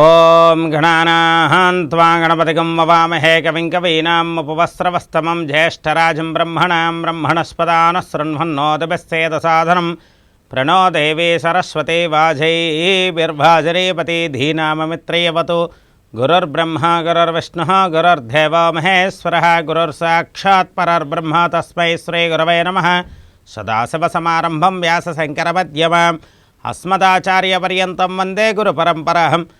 ఓం గణానాహాన్వా గణపతిగం వవామహే కవిం కవీనాం జ్యేష్టరాజం బ్రహ్మణాం బ్రహ్మణస్పదాన శృణ్వన్నోదభిస్సేద సాధనం ప్రణో దేవీ సరస్వతి వాజైర్వాజరేపతి ధీనామమిత్రయవతు గురుర్బ్రహ్మ గురుర్విష్ణు గురుర్దేవో మహేశ్వర గురుర్సాక్షాత్ పరర్బ్రహ్మ తస్మై శ్రీ గురవే నమ సదాశివసమారంభం వ్యాసశంకరమధ్యమాం అస్మదాచార్యపర్యంతం వందే గురుపరంపరహం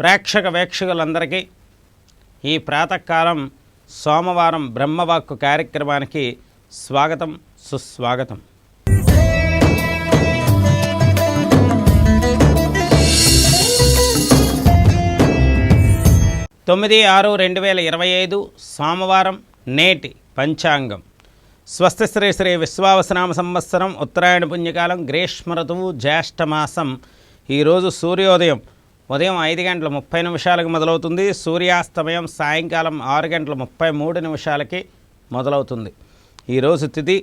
ప్రేక్షక వేక్షకులందరికీ ఈ ప్రాతకాలం సోమవారం బ్రహ్మవాక్కు కార్యక్రమానికి స్వాగతం సుస్వాగతం. తొమ్మిది ఆరు రెండు వేల ఇరవై ఐదు సోమవారం నేటి పంచాంగం. స్వస్తి శ్రీ శ్రీ విశ్వావసనామ సంవత్సరం ఉత్తరాయణ పుణ్యకాలం గ్రీష్మ ఋతువు జ్యేష్ఠమాసం ఈరోజు సూర్యోదయం. ఉదయం ఐదు గంటల ముప్పై నిమిషాలకు మొదలవుతుంది. సూర్యాస్తమయం సాయంకాలం ఆరు గంటల ముప్పై మూడు నిమిషాలకి మొదలవుతుంది. ఈరోజు తిథి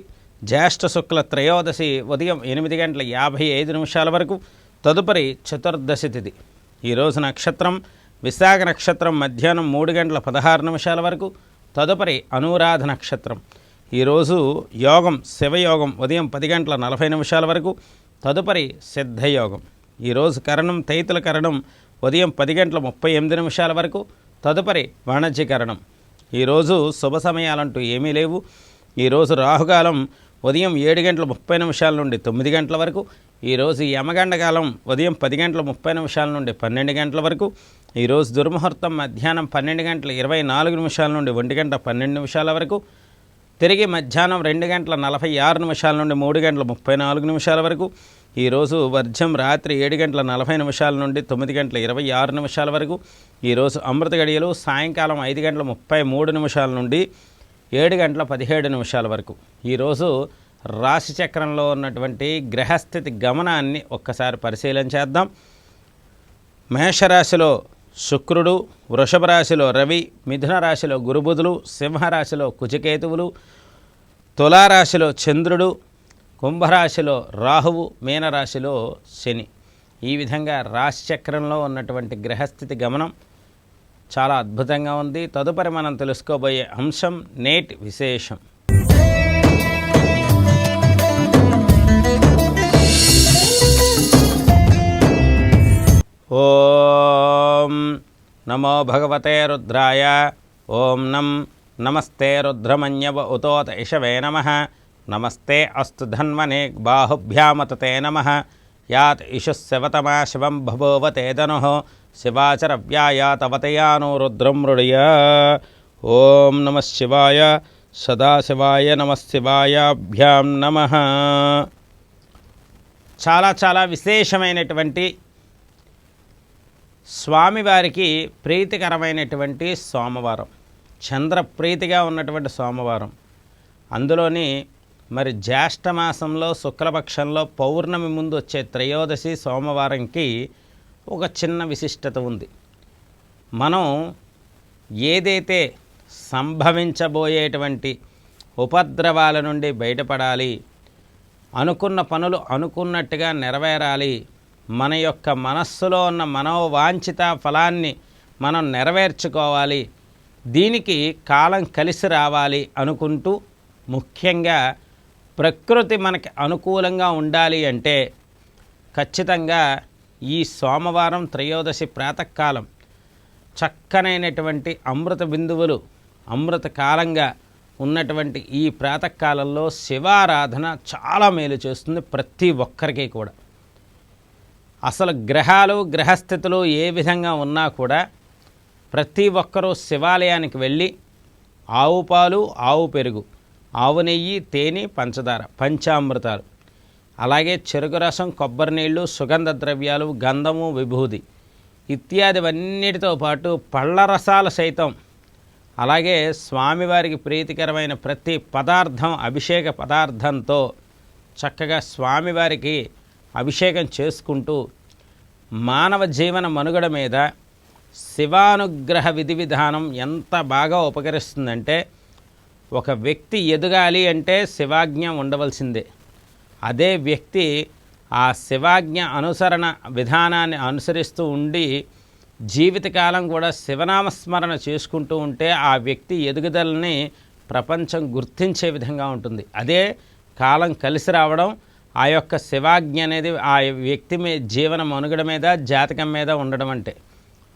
జ్యేష్ఠ శుక్ల త్రయోదశి ఉదయం ఎనిమిది గంటల యాభై ఐదు నిమిషాల వరకు తదుపరి చతుర్దశి తిథి ఈరోజు నక్షత్రం విశాఖ నక్షత్రం మధ్యాహ్నం మూడు గంటల పదహారు నిమిషాల వరకు తదుపరి అనురాధ నక్షత్రం. ఈరోజు యోగం శివయోగం ఉదయం పది గంటల నలభై నిమిషాల వరకు తదుపరి సిద్ధయోగం. ఈరోజు కరణం తైతుల కరణం ఉదయం పది గంటల ముప్పై ఎనిమిది నిమిషాల వరకు తదుపరి వాణిజ్యకరణం. ఈరోజు శుభ సమయాలంటూ ఏమీ లేవు. ఈరోజు రాహుకాలం ఉదయం ఏడు గంటల ముప్పై నిమిషాల నుండి తొమ్మిది గంటల వరకు ఈరోజు యమగండ కాలం ఉదయం పది గంటల ముప్పై నిమిషాల నుండి పన్నెండు గంటల వరకు ఈరోజు దుర్ముహూర్తం మధ్యాహ్నం పన్నెండు గంటల ఇరవై నాలుగు నిమిషాల నుండి ఒంటి గంట పన్నెండు నిమిషాల వరకు తిరిగి మధ్యాహ్నం రెండు గంటల నలభై ఆరు నిమిషాల నుండి మూడు గంటల ముప్పై నాలుగు నిమిషాల వరకు ఈరోజు వర్జం రాత్రి ఏడు గంటల నలభై నిమిషాల నుండి తొమ్మిది గంటల ఇరవై ఆరు నిమిషాల వరకు ఈరోజు అమృత గడియలు సాయంకాలం ఐదు గంటల ముప్పై మూడు నిమిషాల నుండి ఏడు గంటల పదిహేడు నిమిషాల వరకు. ఈరోజు రాశి చక్రంలో ఉన్నటువంటి గ్రహస్థితి గమనాన్ని ఒక్కసారి పరిశీలన చేద్దాం. మేషరాశిలో శుక్రుడు వృషభ రాశిలో రవి మిథున రాశిలో గురుబుధులు సింహరాశిలో కుజకేతువులు తులారాశిలో చంద్రుడు కుంభరాశిలో రాహువు మీనరాశిలో శని. ఈ విధంగా రాశిచక్రంలో ఉన్నటువంటి గ్రహస్థితి గమనం చాలా అద్భుతంగా ఉంది. తదుపరి మనం తెలుసుకోబోయే అంశం నేటి విశేషం. ఓం నమో భగవతే రుద్రాయ. ఓం నం నమస్తే రుద్రమన్యవ ఉతోత ఇషవే నమ. నమస్తే అస్తు ధన్వనే బాహుభ్యామతతే నమ. యాత్ ఇషుశవతమా శివం భవోవతేదను శివాచరవ్యాయ తవతయాను రుద్రం మృడయ ఓం నమ శివాయ. సదాశివాయ నమ శివాయాభ్యాం నమ. చాలా చాలా విశేషమైనటువంటి స్వామివారికి ప్రీతికరమైనటువంటి సోమవారం. చంద్ర ప్రీతిగా ఉన్నటువంటి సోమవారం. అందులోని మరి జ్యేష్ఠమాసంలో శుక్లపక్షంలో పౌర్ణమి ముందు వచ్చే త్రయోదశి సోమవారంకి ఒక చిన్న విశిష్టత ఉంది. మనం ఏదైతే సంభవించబోయేటువంటి ఉపద్రవాల నుండి బయటపడాలి అనుకున్న పనులు అనుకున్నట్టుగా నెరవేరాలి మన యొక్క మనస్సులో ఉన్న మనోవాంఛిత ఫలాన్ని మనం నెరవేర్చుకోవాలి దీనికి కాలం కలిసి రావాలి అనుకుంటూ ముఖ్యంగా ప్రకృతి మనకి అనుకూలంగా ఉండాలి అంటే ఖచ్చితంగా ఈ సోమవారం త్రయోదశి ప్రాతకాలం చక్కనైనటువంటి అమృత బిందువులు అమృత కాలంగా ఉన్నటువంటి ఈ ప్రాతకాలంలో శివారాధన చాలా మేలు చేస్తుంది ప్రతి ఒక్కరికి కూడా. అసలు గ్రహాలు గ్రహస్థితులు ఏ విధంగా ఉన్నా కూడా ప్రతి ఒక్కరూ శివాలయానికి వెళ్ళి ఆవు పాలు ఆవు పెరుగు ఆవు నెయ్యి తేనె పంచదార పంచామృతాలు. అలాగే చెరుకు రసం కొబ్బరి నీళ్ళు సుగంధ ద్రవ్యాలు గంధము విభూది ఇత్యాదివన్నిటితో పాటు పళ్ళ రసాలు సైతం. అలాగే స్వామివారికి ప్రీతికరమైన ప్రతి పదార్థం అభిషేక పదార్థంతో చక్కగా స్వామివారికి అభిషేకం చేసుకుంటూ మానవ జీవన మనుగడ మీద శివానుగ్రహ విధి విధానం ఎంత బాగా ఉపకరిస్తుందంటే ఒక వ్యక్తి ఎదగాలి అంటే శివాజ్ఞ ఉండవలసిందే. అదే వ్యక్తి ఆ శివాజ్ఞ అనుసరణ విధానాన్ని అనుసరిస్తూ ఉండి జీవితకాలం కూడా శివనామస్మరణ చేసుకుంటూ ఉంటే ఆ వ్యక్తి ఎదుగుదలని ప్రపంచం గుర్తించే విధంగా ఉంటుంది. అదే కాలం కలిసి రావడం ఆ యొక్క శివాజ్ఞ అనేది ఆ వ్యక్తి మీ జీవన మనుగడ మీద జాతకం మీద ఉండడం అంటే.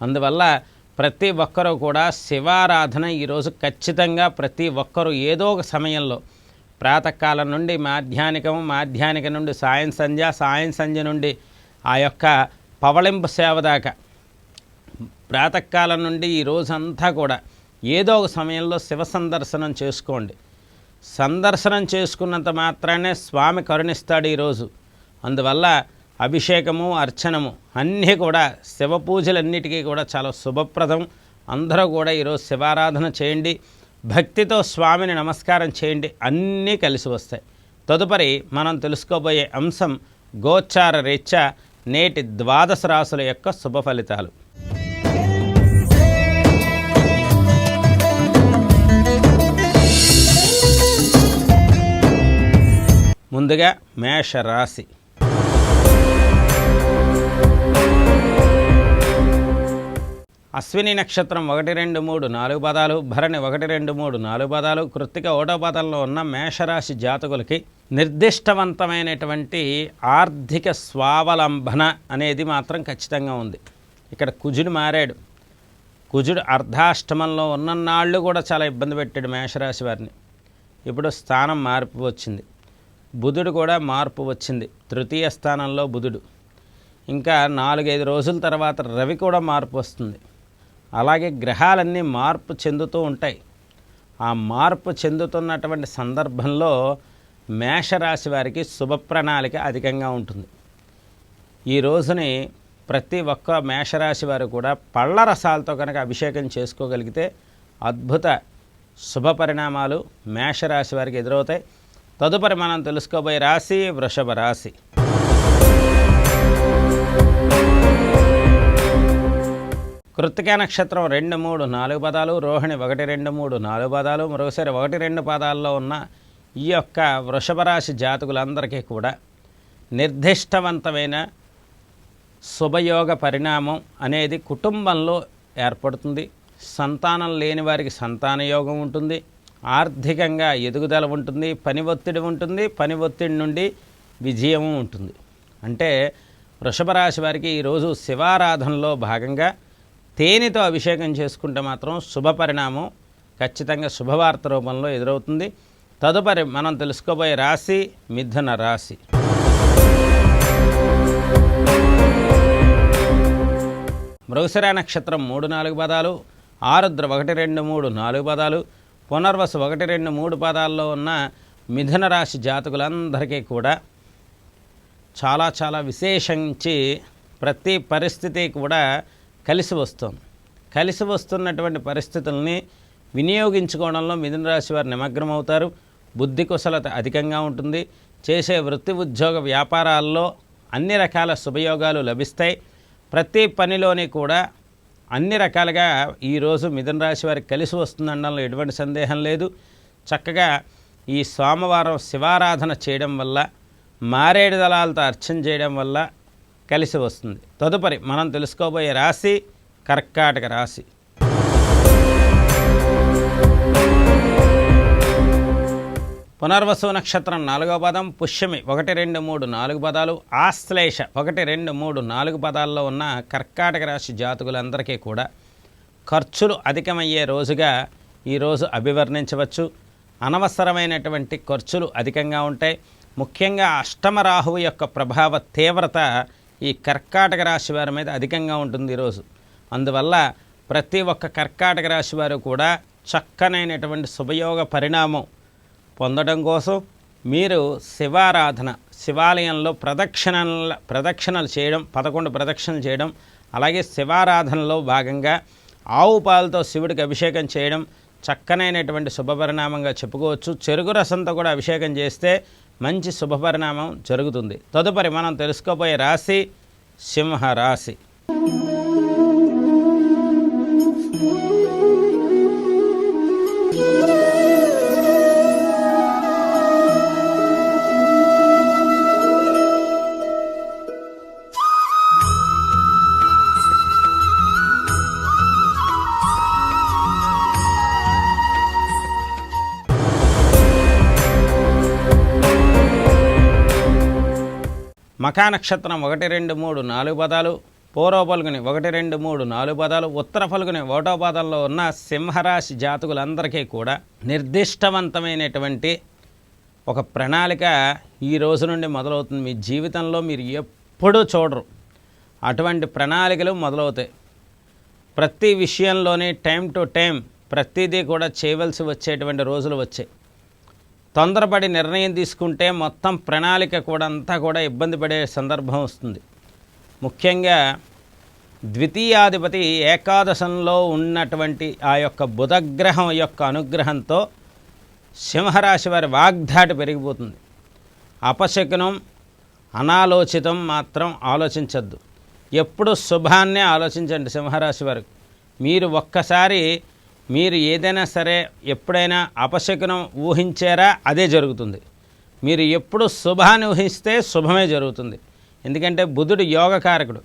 అందువల్ల ప్రతి ఒక్కరూ కూడా శివారాధన ఈరోజు ఖచ్చితంగా ప్రతి ఒక్కరూ ఏదో ఒక సమయంలో ప్రాతకాలం నుండి మాధ్యానికం మాధ్యానిక నుండి సాయం సంధ్య సాయం సంధ్య నుండి ఆ యొక్క పవళింపు సేవ దాకా. ప్రాతకాలం నుండి ఈ రోజంతా కూడా ఏదో ఒక సమయంలో శివ సందర్శనం చేసుకోండి. సందర్శనం చేసుకున్నంత మాత్రానే స్వామి కరుణిస్తాడు ఈరోజు. అందువల్ల అభిషేకము అర్చనము అన్నీ కూడా శివ పూజలన్నిటికీ కూడా చాలా శుభప్రదం. అందరూ కూడా ఈరోజు శివారాధన చేయండి. భక్తితో స్వామిని నమస్కారం చేయండి. అన్నీ కలిసి వస్తాయి. తదుపరి మనం తెలుసుకోబోయే అంశం గోచార రీత్యా నేటి ద్వాదశ రాసుల యొక్క శుభ ఫలితాలు. ముందుగా మేష అశ్విని నక్షత్రం ఒకటి రెండు మూడు నాలుగు పదాలు భరణి ఒకటి రెండు మూడు నాలుగు పదాలు కృత్తిక ఓటో పదంలో ఉన్న మేషరాశి జాతకులకి నిర్దిష్టవంతమైనటువంటి ఆర్థిక స్వావలంబన అనేది మాత్రం ఖచ్చితంగా ఉంది. ఇక్కడ కుజుడు మారాడు. కుజుడు అర్ధాష్టమంలో ఉన్ననాళ్ళు కూడా చాలా ఇబ్బంది పెట్టాడు మేషరాశి వారిని. ఇప్పుడు స్థానం మార్పు వచ్చింది. బుధుడు కూడా మార్పు వచ్చింది. తృతీయ స్థానంలో బుధుడు. ఇంకా నాలుగైదు రోజుల తర్వాత రవి కూడా మార్పు వస్తుంది. అలాగే గ్రహాలన్నీ మార్పు చెందుతూ ఉంటాయి. ఆ మార్పు చెందుతున్నటువంటి సందర్భంలో మేషరాశి వారికి శుభ ప్రణాళిక అధికంగా ఉంటుంది. ఈ రోజుని ప్రతి ఒక్క మేషరాశి వారు కూడా పళ్ళ రసాలతో కనుక అభిషేకం చేసుకోగలిగితే అద్భుత శుభ పరిణామాలు మేషరాశి వారికి ఎదురవుతాయి. తదుపరి మనం తెలుసుకోబోయే రాశి వృషభ రాశి. కృత్తికా నక్షత్రం రెండు మూడు నాలుగు పదాలు రోహిణి ఒకటి రెండు మూడు నాలుగు పదాలు మరోసారి ఒకటి రెండు పదాల్లో ఉన్న ఈ యొక్క వృషభ రాశి జాతకులందరికీ కూడా నిర్దిష్టవంతమైన శుభయోగ పరిణామం అనేది కుటుంబంలో ఏర్పడుతుంది. సంతానం లేని వారికి సంతాన యోగం ఉంటుంది. ఆర్థికంగా ఎదుగుదల ఉంటుంది పని ఒత్తిడి ఉంటుంది పని ఒత్తిడి నుండి విజయం ఉంటుంది. అంటే వృషభ రాశి వారికి ఈరోజు శివారాధనలో భాగంగా తేనెతో అభిషేకం చేసుకుంటే మాత్రం శుభ పరిణామం ఖచ్చితంగా శుభవార్త రూపంలో ఎదురవుతుంది. తదుపరి మనం తెలుసుకోబోయే రాశి మిథున రాశి. మృగశిర నక్షత్రం మూడు నాలుగు పదాలు ఆరుద్ర ఒకటి రెండు మూడు నాలుగు పదాలు పునర్వసు ఒకటి రెండు మూడు పదాల్లో ఉన్న మిథున రాశి జాతకులందరికీ కూడా చాలా చాలా విశేషించి ప్రతి పరిస్థితి కూడా కలిసి వస్తుంది. కలిసి వస్తున్నటువంటి పరిస్థితుల్ని వినియోగించుకోవడంలో మిథున రాశి వారు నిమగ్నమవుతారు. బుద్ధి కుశలత అధికంగా ఉంటుంది. చేసే వృత్తి ఉద్యోగ వ్యాపారాల్లో అన్ని రకాల శుభయోగాలు లభిస్తాయి. ప్రతి పనిలోని కూడా అన్ని రకాలుగా ఈరోజు మిథున రాశి వారికి కలిసి వస్తుందనడంలో ఎటువంటి సందేహం లేదు. చక్కగా ఈ సోమవారం శివారాధన చేయడం వల్ల మారేడు దళాలతో అర్చన చేయడం వల్ల కలిసి వస్తుంది. తదుపరి మనం తెలుసుకోబోయే రాశి కర్కాటక రాశి. పునర్వసు నక్షత్రం నాలుగో పదం పుష్యమి ఒకటి రెండు మూడు నాలుగు పదాలు ఆశ్లేష ఒకటి రెండు మూడు నాలుగు పదాల్లో ఉన్న కర్కాటక రాశి జాతకులందరికీ కూడా ఖర్చులు అధికమయ్యే రోజుగా ఈరోజు అభివర్ణించవచ్చు. అనవసరమైనటువంటి ఖర్చులు అధికంగా ఉంటాయి. ముఖ్యంగా అష్టమ రాహువు యొక్క ప్రభావ తీవ్రత ఈ కర్కాటక రాశి వారి మీద అధికంగా ఉంటుంది ఈరోజు అందువల్ల ప్రతి ఒక్క కర్కాటక రాశి వారు కూడా చక్కనైనటువంటి శుభయోగ పరిణామం పొందడం కోసం మీరు శివారాధన శివాలయంలో ప్రదక్షిణల ప్రదక్షిణలు చేయడం పదకొండు ప్రదక్షిణలు చేయడం అలాగే శివారాధనలో భాగంగా ఆవు పాలతో శివుడికి అభిషేకం చేయడం చక్కనైనటువంటి శుభపరిణామంగా చెప్పుకోవచ్చు. చెరుకు రసంతో కూడా అభిషేకం చేస్తే మంచి శుభపరిణామం జరుగుతుంది. తదుపరి మనం తెలుసుకోబోయే రాశి సింహ మఖా నక్షత్రం ఒకటి రెండు మూడు నాలుగు పదాలు పూర్వ పలుకుని ఒకటి రెండు మూడు నాలుగు పదాలు ఉత్తర పలుకుని ఒకటో పదంలో ఉన్న సింహరాశి జాతకులందరికీ కూడా నిర్దిష్టవంతమైనటువంటి ఒక ప్రణాళిక ఈ రోజు నుండి మొదలవుతుంది. మీ జీవితంలో మీరు ఎప్పుడూ చూడరు. అటువంటి ప్రణాళికలు మొదలవుతాయి. ప్రతి విషయంలోనే టైం టు టైం ప్రతిదీ కూడా చేయవలసి వచ్చేటువంటి రోజులు వచ్చాయి. తొందరపడి నిర్ణయం తీసుకుంటే మొత్తం ప్రణాళిక కూడా అంతా కూడా ఇబ్బంది పడే సందర్భం వస్తుంది. ముఖ్యంగా ద్వితీయాధిపతి ఏకాదశంలో ఉన్నటువంటి ఆ యొక్క బుధగ్రహం యొక్క అనుగ్రహంతో సింహరాశి వారి వాగ్దాటి పెరిగిపోతుంది. అపశకునం అనాలోచితం మాత్రం ఆలోచించద్దు. ఎప్పుడు శుభాన్నే ఆలోచించండి సింహరాశి వారికి మీరు ఒక్కసారి మీరు ఏదైనా సరే ఎప్పుడైనా అపశకునం ఊహించారా అదే జరుగుతుంది. మీరు ఎప్పుడు శుభాన్ని ఊహిస్తే శుభమే జరుగుతుంది. ఎందుకంటే బుధుడు యోగకారకుడు.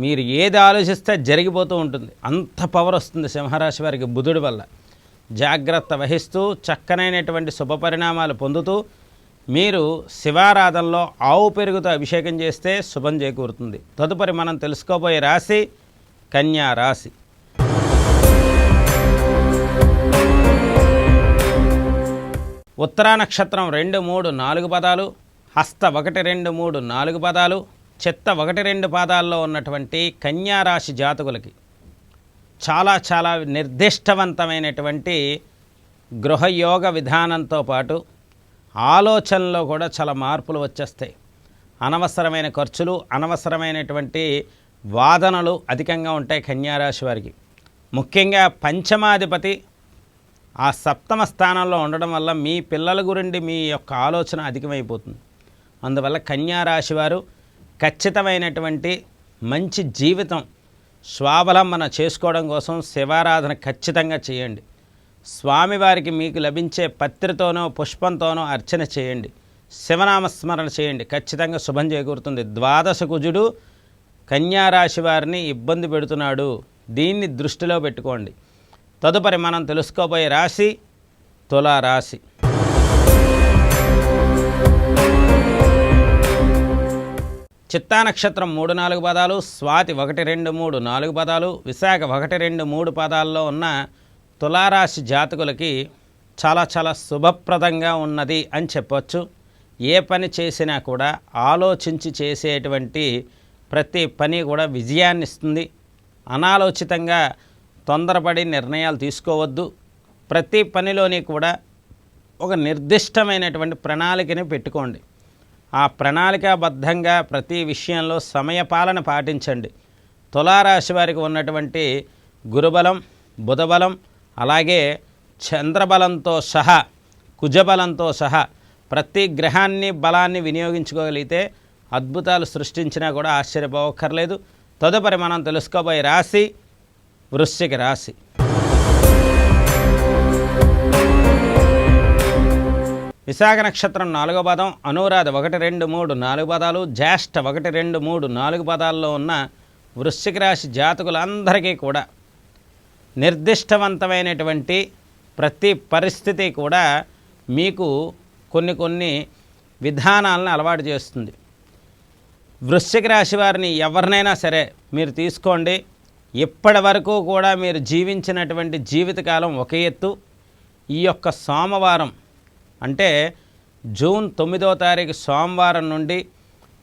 మీరు ఏది ఆలోచిస్తే జరిగిపోతూ ఉంటుంది. అంత పవర్ వస్తుంది సింహరాశి వారికి బుధుడి వల్ల. జాగ్రత్త వహిస్తూ చక్కనైనటువంటి శుభ పరిణామాలు పొందుతూ మీరు శివారాధనలో ఆవు పెరుగుతో అభిషేకం చేస్తే శుభం చేకూరుతుంది. తదుపరి మనం తెలుసుకోబోయే రాశి కన్యా రాశి. ఉత్తరా నక్షత్రం రెండు మూడు నాలుగు పదాలు హస్త ఒకటి రెండు మూడు నాలుగు పదాలు చెత్త ఒకటి రెండు పాదాల్లో ఉన్నటువంటి కన్యారాశి జాతకులకి చాలా చాలా నిర్దిష్టవంతమైనటువంటి గృహయోగ విధానంతో పాటు ఆలోచనలో కూడా చాలా మార్పులు వచ్చేస్తాయి. అనవసరమైన ఖర్చులు అనవసరమైనటువంటి వాదనలు అధికంగా ఉంటాయి కన్యారాశి వారికి. ముఖ్యంగా పంచమాధిపతి ఆ సప్తమ స్థానంలో ఉండడం వల్ల మీ పిల్లల గురించి మీ యొక్క ఆలోచన అధికమైపోతుంది. అందువల్ల కన్యారాశి వారు ఖచ్చితమైనటువంటి మంచి జీవితం స్వావలంబన చేసుకోవడం కోసం శివారాధన ఖచ్చితంగా చేయండి. స్వామివారికి మీకు లభించే పత్రితోనో పుష్పంతోనో అర్చన చేయండి. శివనామస్మరణ చేయండి. ఖచ్చితంగా శుభం చేకూరుతుంది. ద్వాదశ కుజుడు కన్యారాశి వారిని ఇబ్బంది పెడుతున్నాడు. దీన్ని దృష్టిలో పెట్టుకోండి. తదుపరి మనం తెలుసుకోబోయే రాశి తులారాశి చిత్తా నక్షత్రం మూడు నాలుగు పదాలు స్వాతి ఒకటి రెండు మూడు నాలుగు పదాలు విశాఖ ఒకటి రెండు మూడు పదాల్లో ఉన్న తులారాశి జాతకులకి చాలా చాలా శుభప్రదంగా ఉన్నది అని చెప్పొచ్చు. ఏ పని చేసినా కూడా ఆలోచించి చేసేటువంటి ప్రతి పని కూడా విజయాన్ని ఇస్తుంది అనాలోచితంగా తొందరపడి నిర్ణయాలు తీసుకోవద్దు. ప్రతి పనిలోని కూడా ఒక నిర్దిష్టమైనటువంటి ప్రణాళికని పెట్టుకోండి. ఆ ప్రణాళికాబద్ధంగా ప్రతి విషయంలో సమయపాలన పాటించండి. తులారాశి వారికి ఉన్నటువంటి గురుబలం బుధబలం అలాగే చంద్రబలంతో సహా కుజబలంతో సహా ప్రతి గ్రహాన్ని బలాన్ని వినియోగించుకోగలిగితే అద్భుతాలు సృష్టించినా కూడా ఆశ్చర్యపోవక్కర్లేదు. తదుపరి మనం తెలుసుకోబోయే రాశి వృశ్చిక రాశి. విశాఖ నక్షత్రం నాలుగో పదం అనురాధ ఒకటి రెండు మూడు నాలుగు పదాలు జ్యేష్ఠ ఒకటి రెండు మూడు నాలుగు పదాల్లో ఉన్న వృశ్చిక రాశి జాతకులందరికీ కూడా నిర్దిష్టవంతమైనటువంటి ప్రతి పరిస్థితి కూడా మీకు కొన్ని కొన్ని విధానాలను అలవాటు చేస్తుంది. వృశ్చిక రాశి వారిని ఎవరినైనా సరే మీరు తీసుకోండి. ఇప్పటి వరకు కూడా మీరు జీవించినటువంటి జీవితకాలం ఒక ఎత్తు. ఈ యొక్క సోమవారం అంటే జూన్ తొమ్మిదో తారీఖు సోమవారం నుండి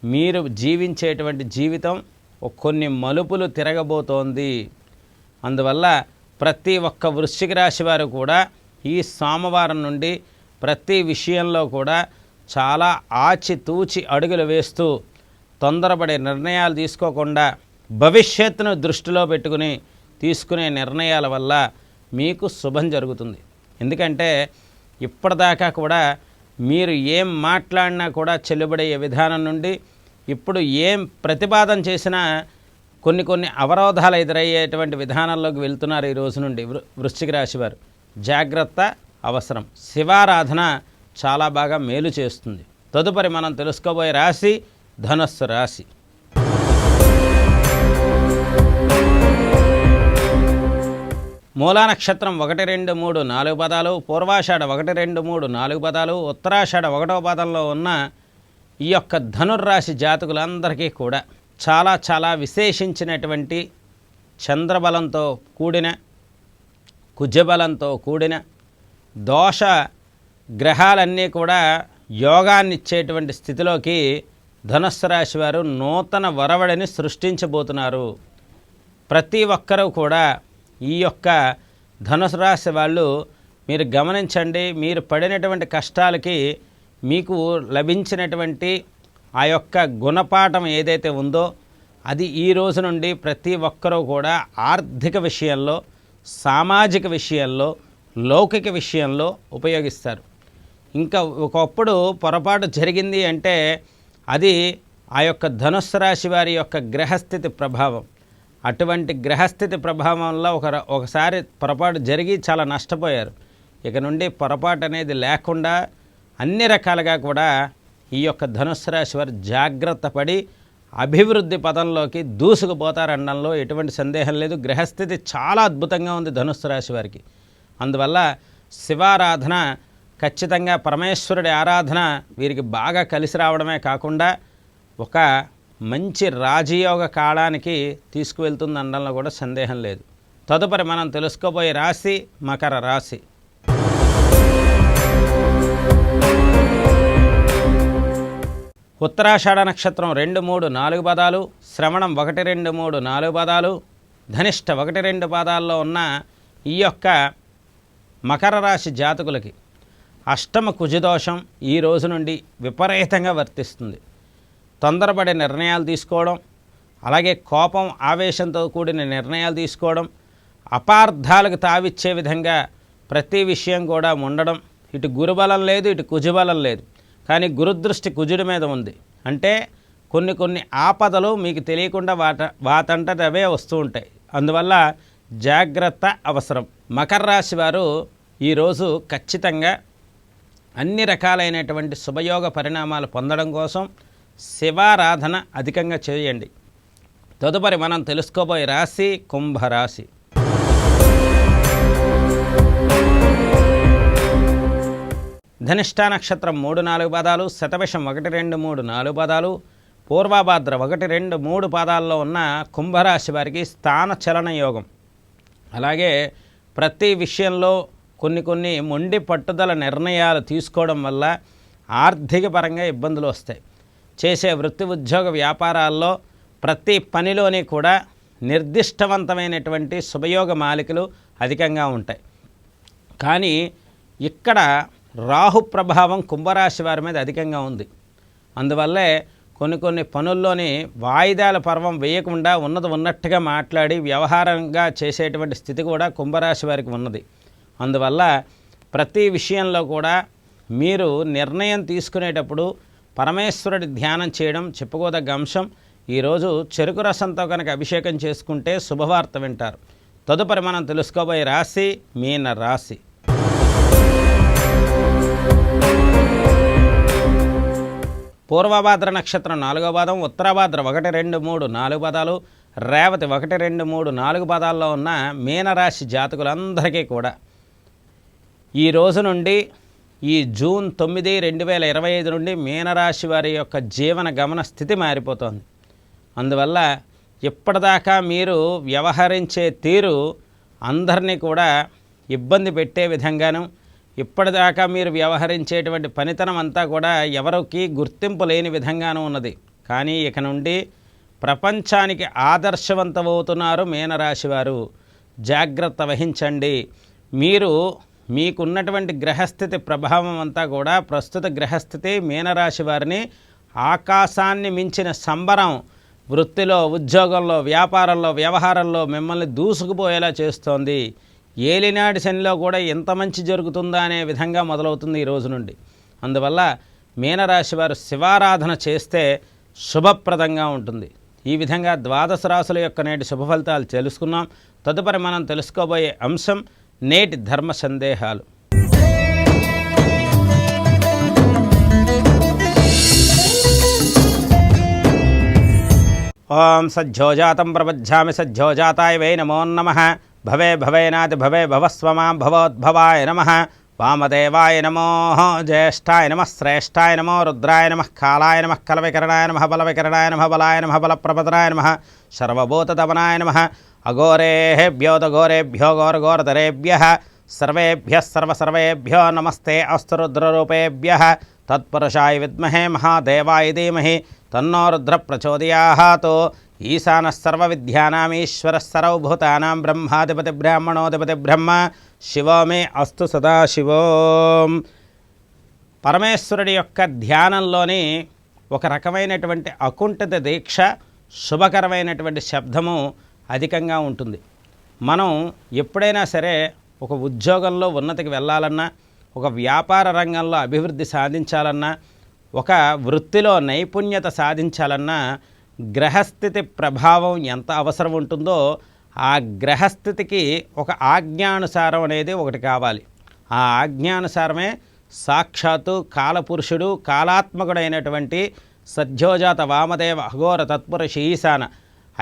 మీరు జీవించేటువంటి జీవితం కొన్ని మలుపులు తిరగబోతోంది. అందువల్ల ప్రతి ఒక్క వృశ్చిక రాశి వారు కూడా ఈ సోమవారం నుండి ప్రతి విషయంలో కూడా చాలా ఆచితూచి అడుగులు వేస్తూ తొందరపడే నిర్ణయాలు తీసుకోకుండా భవిష్యత్తును దృష్టిలో పెట్టుకుని తీసుకునే నిర్ణయాల వల్ల మీకు శుభం జరుగుతుంది. ఎందుకంటే ఇప్పటిదాకా కూడా మీరు ఏం మాట్లాడినా కూడా చెల్లుబడయ్యే విధానం నుండి ఇప్పుడు ఏం ప్రతిపాదన చేసినా కొన్ని కొన్ని అవరోధాలు ఎదురయ్యేటువంటి విధానంలోకి వెళ్తున్నారు ఈ రోజు నుండి వృ వృశ్చిక రాశి వారు. జాగ్రత్త అవసరం. శివారాధన చాలా బాగా మేలు చేస్తుంది. తదుపరి మనం తెలుసుకోబోయే రాశి ధనస్సు రాశి. మూలా నక్షత్రం ఒకటి రెండు మూడు నాలుగు పదాలు పూర్వాషాఢ ఒకటి రెండు మూడు నాలుగు పదాలు ఉత్తరాషాఢ ఒకటో పదంలో ఉన్న ఈ యొక్క ధనుర్రాశి జాతకులందరికీ కూడా చాలా చాలా విశేషించినటువంటి చంద్రబలంతో కూడిన కుజబలంతో కూడిన దోష గ్రహాలన్నీ కూడా యోగాన్ని ఇచ్చేటువంటి స్థితిలోకి ధనుస్సు రాశి వారు నూతన వరవడిని సృష్టించబోతున్నారు. ప్రతి ఒక్కరూ కూడా ఈ యొక్క ధనుసు రాశి వాళ్ళు మీరు గమనించండి మీరు పడినటువంటి కష్టాలకి మీకు లభించినటువంటి ఆ యొక్క గుణపాఠం ఏదైతే ఉందో అది ఈ రోజు నుండి ప్రతి ఒక్కరూ కూడా ఆర్థిక విషయంలో సామాజిక విషయంలో లౌకిక విషయంలో ఉపయోగిస్తారు. ఇంకా ఒకప్పుడు పొరపాటు జరిగింది అంటే అది ఆ యొక్క ధనుస్సు రాశి వారి యొక్క గ్రహస్థితి ప్రభావం. అటువంటి గ్రహస్థితి ప్రభావంలో ఒక ఒకసారి పొరపాటు జరిగి చాలా నష్టపోయారు. ఇక నుండి పొరపాటు అనేది లేకుండా అన్ని రకాలుగా కూడా ఈ యొక్క ధనుస్సు రాశి వారు జాగ్రత్త పడి అభివృద్ధి పదంలోకి దూసుకుపోతారనడంలో ఎటువంటి సందేహం లేదు. గ్రహస్థితి చాలా అద్భుతంగా ఉంది ధనుస్సు రాశి వారికి. అందువల్ల శివారాధన ఖచ్చితంగా పరమేశ్వరుడి ఆరాధన వీరికి బాగా కలిసి రావడమే కాకుండా ఒక మంచి రాజయోగ కాలానికి తీసుకువెళ్తుంది అనడంలో కూడా సందేహం లేదు. తదుపరి మనం తెలుసుకోబోయే రాశి మకర రాశి. ఉత్తరాషాఢ నక్షత్రం రెండు మూడు నాలుగు పదాలు శ్రవణం ఒకటి రెండు మూడు నాలుగు పదాలు ధనిష్ట ఒకటి రెండు పాదాల్లో ఉన్న ఈ యొక్క మకర రాశి జాతకులకి అష్టమ కుజదోషం ఈ రోజు నుండి విపరీతంగా వర్తిస్తుంది. తొందరపడే నిర్ణయాలు తీసుకోవడం అలాగే కోపం ఆవేశంతో కూడిన నిర్ణయాలు తీసుకోవడం అపార్థాలకు తావిచ్చే విధంగా ప్రతి విషయం కూడా ఉండడం. ఇటు గురుబలం లేదు ఇటు కుజబలం లేదు. కానీ గురుదృష్టి కుజుడి మీద ఉంది. అంటే కొన్ని కొన్ని ఆపదలు మీకు తెలియకుండా వాట వాటంతట అవే వస్తూ ఉంటాయి. అందువల్ల జాగ్రత్త అవసరం. మకర రాశి వారు ఈరోజు ఖచ్చితంగా అన్ని రకాలైనటువంటి శుభయోగ పరిణామాలు పొందడం కోసం శివారాధన అధికంగా చేయండి. తదుపరి మనం తెలుసుకోబోయే రాశి కుంభరాశి. ధనిష్టా నక్షత్రం మూడు నాలుగు పదాలు శతవిషం ఒకటి రెండు మూడు నాలుగు పదాలు పూర్వభాద్ర ఒకటి రెండు మూడు పాదాల్లో ఉన్న కుంభరాశి వారికి స్థాన చలన యోగం. అలాగే ప్రతి విషయంలో కొన్ని కొన్ని మొండి పట్టుదల నిర్ణయాలు తీసుకోవడం వల్ల ఆర్థిక పరంగా ఇబ్బందులు వస్తాయి. చేసే వృత్తి ఉద్యోగ వ్యాపారాల్లో ప్రతి పనిలోని కూడా నిర్దిష్టవంతమైనటువంటి శుభయోగ మాలికలు అధికంగా ఉంటాయి. కానీ ఇక్కడ రాహు ప్రభావం కుంభరాశి వారి మీద అధికంగా ఉంది. అందువల్లే కొన్ని కొన్ని పనుల్లోని వాయిదాల పర్వం వేయకుండా ఉన్నది ఉన్నట్టుగా మాట్లాడి వ్యవహారంగా చేసేటువంటి స్థితి కూడా కుంభరాశి వారికి ఉన్నది. అందువల్ల ప్రతి విషయంలో కూడా మీరు నిర్ణయం తీసుకునేటప్పుడు పరమేశ్వరుడి ధ్యానం చేయడం చెప్పుకోదగ్గ అంశం. ఈరోజు చెరుకు రసంతో కనుక అభిషేకం చేసుకుంటే శుభవార్త వింటారు. తదుపరి మనం తెలుసుకోబోయే రాశి మీన రాశి. పూర్వభాద్ర నక్షత్రం నాలుగో పాదం ఉత్తరభాద్ర ఒకటి రెండు మూడు నాలుగు పదాలు రేవతి ఒకటి రెండు మూడు నాలుగు పదాల్లో ఉన్న మీనరాశి జాతకులందరికీ కూడా ఈ రోజు నుండి ఈ జూన్ తొమ్మిది రెండు వేల ఇరవై ఐదు నుండి మీనరాశి వారి యొక్క జీవన గమన స్థితి మారిపోతోంది. అందువల్ల ఇప్పటిదాకా మీరు వ్యవహరించే తీరు అందరినీ కూడా ఇబ్బంది పెట్టే విధంగాను ఇప్పటిదాకా మీరు వ్యవహరించేటువంటి పనితనం అంతా కూడా ఎవరికి గుర్తింపు లేని విధంగానూ ఉన్నది. కానీ ఇక నుండి ప్రపంచానికి ఆదర్శవంతమవుతున్నారు మీనరాశి వారు. జాగ్రత్త వహించండి. మీరు మీకున్నటువంటి గ్రహస్థితి ప్రభావం అంతా కూడా ప్రస్తుత గ్రహస్థితి మీనరాశి వారిని ఆకాశాన్ని మించిన సంబరం వృత్తిలో ఉద్యోగంలో వ్యాపారంలో వ్యవహారంలో మిమ్మల్ని దూసుకుపోయేలా చేస్తోంది. ఏలినాటి శనిలో కూడా ఎంత మంచి జరుగుతుందా అనే విధంగా మొదలవుతుంది ఈ రోజు నుండి. అందువల్ల మీనరాశి వారు శివారాధన చేస్తే శుభప్రదంగా ఉంటుంది. ఈ విధంగా ద్వాదశ రాశుల యొక్క నేటి శుభ ఫలితాలు తెలుసుకున్నాం. తదుపరి మనం తెలుసుకోబోయే అంశం నేటి ధర్మ సందేహాలు. ఓం సజ్జోజాతం ప్రపజ్జామి సజ్జోజాతాయ వై నమో నమ. భవే భవేనాతి భవే భవస్వమాం భవోద్భవాయ నమ. వామదేవాయ నమో జ్యేష్ఠాయ నమ. శ్రేష్టాయ నమో రుద్రాయ నమ. కాళాయ నమ. కలవికరణాయ నమ. బలవికరణాయ నమ. బలాయ నమ. బలప్రపదనాయ నమ. సర్వభూతదమనాయ నమ. అఘోరేభ్యోదఘోరేభ్యో ఘోరఘోరతరేభ్య సర్వేభ్య సర్వసర్వేభ్యో నమస్తే అస్తు రుద్రరూపేభ్య తత్పురుషాయ విద్మహే మహాదేవాయ ధీమహి తన్నో రుద్ర ప్రచోదయాత్ ఈశాన సర్వభూతానాం బ్రహ్మాధిపతి బ్రాహ్మణోధిపతి బ్రహ్మ శివో మే అస్తు సదాశివోం పరమేశ్వరుడి యొక్క ధ్యానంలోని ఒక రకమైనటువంటి అకుంఠిత దీక్ష శుభకరమైనటువంటి శబ్దము అధికంగా ఉంటుంది. మనం ఎప్పుడైనా సరే ఒక ఉద్యోగంలో ఉన్నతికి వెళ్ళాలన్నా ఒక వ్యాపార రంగంలో అభివృద్ధి సాధించాలన్నా ఒక వృత్తిలో నైపుణ్యత సాధించాలన్నా గ్రహస్థితి ప్రభావం ఎంత అవసరం ఉంటుందో ఆ గ్రహస్థితికి ఒక ఆజ్ఞానుసారం అనేది ఒకటి కావాలి. ఆ ఆజ్ఞానుసారమే సాక్షాత్తు కాలపురుషుడు కాలాత్మకుడైనటువంటి సద్యోజాత వామదేవ అఘోర తత్పురుష ఈశాన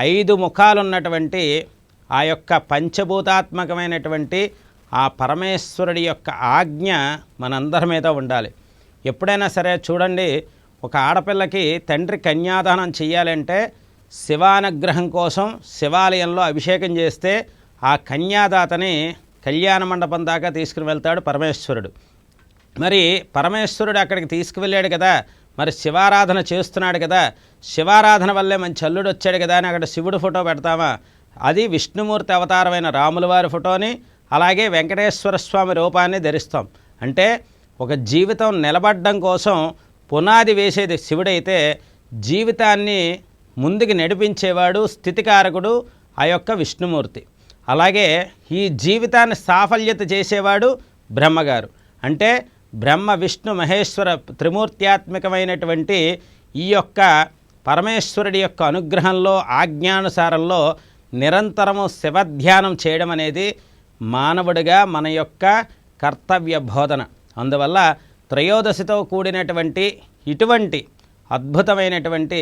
ఐదు ముఖాలున్నటువంటి ఆ యొక్క పంచభూతాత్మకమైనటువంటి ఆ పరమేశ్వరుడి యొక్క ఆజ్ఞ మనందరి మీద ఉండాలి. ఎప్పుడైనా సరే చూడండి ఒక ఆడపిల్లకి తండ్రి కన్యాదానం చేయాలంటే శివానుగ్రహం కోసం శివాలయంలో అభిషేకం చేస్తే ఆ కన్యాదాతని కళ్యాణ మండపం దాకా తీసుకుని వెళ్తాడు పరమేశ్వరుడు. మరి పరమేశ్వరుడు అక్కడికి తీసుకువెళ్ళాడు కదా మరి శివారాధన చేస్తున్నాడు కదా శివారాధన వల్లే మంచి అల్లుడు వచ్చాడు కదా అని అక్కడ శివుడు ఫోటో పెడతామా? అది విష్ణుమూర్తి అవతారమైన రాముల వారి ఫోటోని అలాగే వెంకటేశ్వర స్వామి రూపాన్ని ధరిస్తాం. అంటే ఒక జీవితం నిలబడడం కోసం పునాది వేసేది శివుడైతే జీవితాన్ని ముందుకు నడిపించేవాడు స్థితికారకుడు ఆ యొక్క విష్ణుమూర్తి. అలాగే ఈ జీవితాన్ని సాఫల్యత చేసేవాడు బ్రహ్మగారు. అంటే బ్రహ్మ విష్ణు మహేశ్వర త్రిమూర్త్యాత్మికమైనటువంటి ఈ యొక్క పరమేశ్వరుడి యొక్క అనుగ్రహంలో ఆజ్ఞానుసారంలో నిరంతరము శివధ్యానం చేయడం అనేది మానవుడిగా మన యొక్క కర్తవ్య బోధన. అందువల్ల త్రయోదశితో కూడినటువంటి ఇటువంటి అద్భుతమైనటువంటి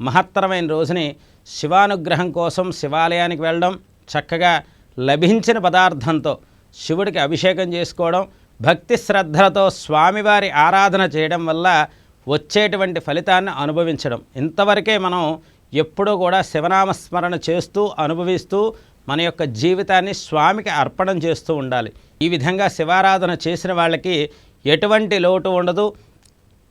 మహత్తరమైన రోజుని శివానుగ్రహం కోసం శివాలయానికి వెళ్ళడం చక్కగా లభించిన పదార్థంతో శివుడికి అభిషేకం చేసుకోవడం భక్తి శ్రద్ధలతో స్వామివారి ఆరాధన చేయడం వల్ల వచ్చేటువంటి ఫలితాన్ని అనుభవించడం. ఇంతవరకే మనం ఎప్పుడూ కూడా శివనామస్మరణ చేస్తూ అనుభవిస్తూ మన యొక్క జీవితాన్ని స్వామికి అర్పణం చేస్తూ ఉండాలి. ఈ విధంగా శివారాధన చేసిన వాళ్ళకి ఎటువంటి లోటు ఉండదు.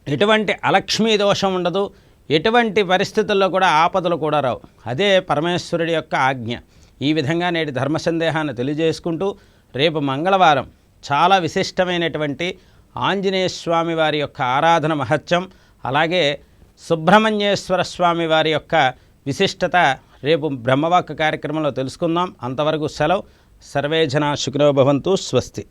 ఎటువంటి అలక్ష్మీ దోషం ఉండదు. ఎటువంటి పరిస్థితుల్లో కూడా ఆపదలు కూడా రావు. అదే పరమేశ్వరుడి యొక్క ఆజ్ఞ. ఈ విధంగా నేటి ధర్మ సందేహాన్ని తెలియజేసుకుంటూ రేపు మంగళవారం చాలా విశిష్టమైనటువంటి ఆంజనేయ స్వామి వారి యొక్క ఆరాధన మహత్యం అలాగే సుబ్రహ్మణ్యేశ్వర స్వామి వారి యొక్క విశిష్టత రేపు బ్రహ్మవాక్ కార్యక్రమంలో తెలుసుకుందాం. అంతవరకు సెలవు. సర్వే జన శుక్రో భవంతు స్వస్తి.